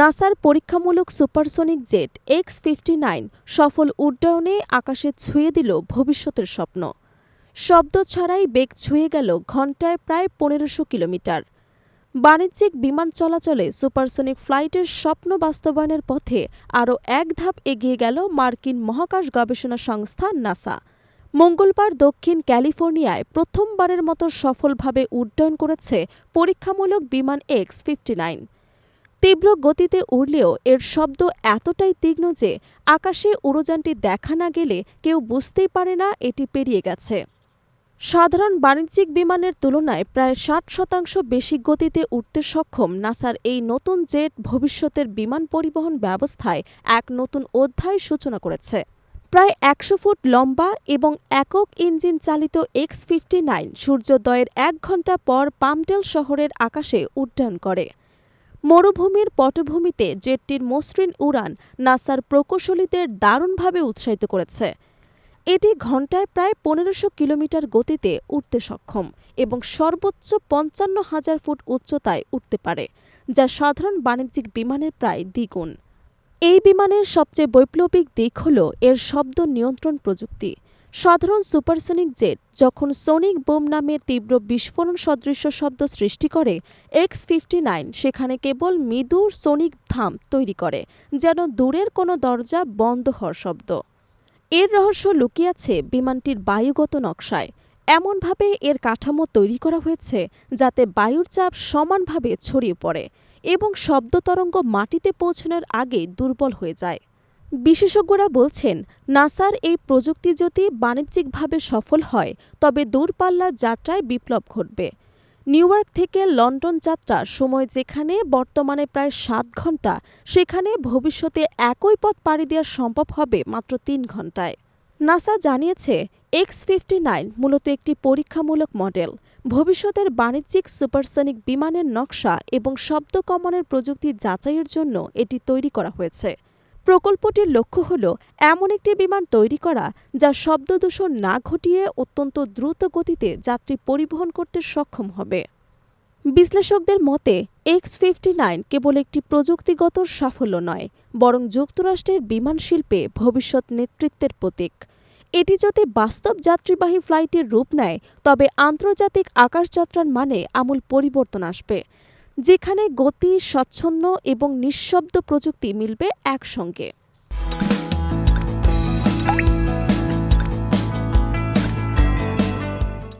নাসার পরীক্ষামূলক supersonic jet X fifty nine সফল উড্ডয়নে আকাশে ছুঁয়ে দিল ভবিষ্যতের স্বপ্ন। শব্দ ছাড়াই বেগ ছুঁয়ে গেল ঘণ্টায় প্রায় পনেরোশো কিলোমিটার। বাণিজ্যিক বিমান চলাচলে সুপারসনিক ফ্লাইটের স্বপ্ন বাস্তবায়নের পথে আরও এক ধাপ এগিয়ে গেল মার্কিন মহাকাশ গবেষণা সংস্থা নাসা। মঙ্গলবার দক্ষিণ ক্যালিফোর্নিয়ায় প্রথমবারের মতো সফলভাবে উড্ডয়ন করেছে পরীক্ষামূলক বিমান এক্স ফিফটি নাইন। তীব্র গতিতে উড়লেও এর শব্দ এতটাই তীক্ষ্ণ যে আকাশে উড়োযানটি দেখা না গেলে কেউ বুঝতেই পারে না এটি পেরিয়ে গেছে। সাধারণ বাণিজ্যিক বিমানের তুলনায় প্রায় ষাট শতাংশ বেশি গতিতে উঠতে সক্ষম নাসার এই নতুন জেট ভবিষ্যতের বিমান পরিবহন ব্যবস্থায় এক নতুন অধ্যায় সূচনা করেছে। প্রায় একশো ফুট লম্বা এবং একক ইঞ্জিন চালিত এক্স ফিফটি নাইন সূর্যোদয়ের এক ঘণ্টা পর পামটেল শহরের আকাশে উড্ডয়ন করে। মরুভূমির পটভূমিতে জেটটির মসৃণ উড়ান নাসার প্রকৌশলীদের দারুণভাবে উৎসাহিত করেছে। এটি ঘন্টায় প্রায় পনেরোশো কিলোমিটার গতিতে উঠতে সক্ষম এবং সর্বোচ্চ পঞ্চান্ন হাজার ফুট উচ্চতায় উঠতে পারে, যা সাধারণ বাণিজ্যিক বিমানের প্রায় দ্বিগুণ। এই বিমানের সবচেয়ে বৈপ্লবিক দিক হল এর শব্দ নিয়ন্ত্রণ প্রযুক্তি। সাধারণ সুপারসনিক জেট যখন সোনিক বোম নামে তীব্র বিস্ফোরণ সদৃশ্য শব্দ সৃষ্টি করে, এক্স ফিফটি নাইন সেখানে কেবল মৃদু সোনিক থাম তৈরি করে, যেন দূরের কোনো দরজা বন্ধ হওয়ার শব্দ। এর রহস্য লুকিয়ে আছে বিমানটির বায়ুগত নকশায়। এমনভাবে এর কাঠামো তৈরি করা হয়েছে যাতে বায়ুর চাপ সমানভাবে ছড়িয়ে পড়ে এবং শব্দ তরঙ্গ মাটিতে পৌঁছানোর আগে দুর্বল হয়ে যায়। বিশেষজ্ঞরা বলছেন, নাসার এই প্রযুক্তি যদি বাণিজ্যিকভাবে সফল হয়, তবে দূরপাল্লার যাত্রায় বিপ্লব ঘটবে। নিউইয়র্ক থেকে লন্ডন যাত্রা সময় যেখানে বর্তমানে প্রায় সাত ঘণ্টা সেখানে ভবিষ্যতে একই পথ পাড়ি দেওয়া সম্ভব হবে মাত্র তিন ঘন্টায় নাসা জানিয়েছে, এক্স ফিফটি নাইন মূলত একটি পরীক্ষামূলক মডেল। ভবিষ্যতের বাণিজ্যিক সুপারসনিক বিমানের নকশা এবং শব্দ কমানোর প্রযুক্তি যাচাইয়ের জন্য এটি তৈরি করা হয়েছে। প্রকল্পটির লক্ষ্য হল এমন একটি বিমান তৈরি করা যা শব্দ দূষণ না ঘটিয়ে অত্যন্ত দ্রুত গতিতে যাত্রী পরিবহন করতে সক্ষম হবে। বিশ্লেষকদের মতে, এক্স ফিফটি নাইন কেবল একটি প্রযুক্তিগত সাফল্য নয়, বরং যুক্তরাষ্ট্রের বিমান শিল্পে ভবিষ্যৎ নেতৃত্বের প্রতীক। এটি যদি বাস্তব যাত্রীবাহী ফ্লাইটের রূপ নেয়, তবে আন্তর্জাতিক আকাশযাত্রার মানে আমূল পরিবর্তন আসবে। যেখানে গতি স্বচ্ছন্দ এবং নিঃশব্দ প্রযুক্তি মিলবে একসঙ্গে।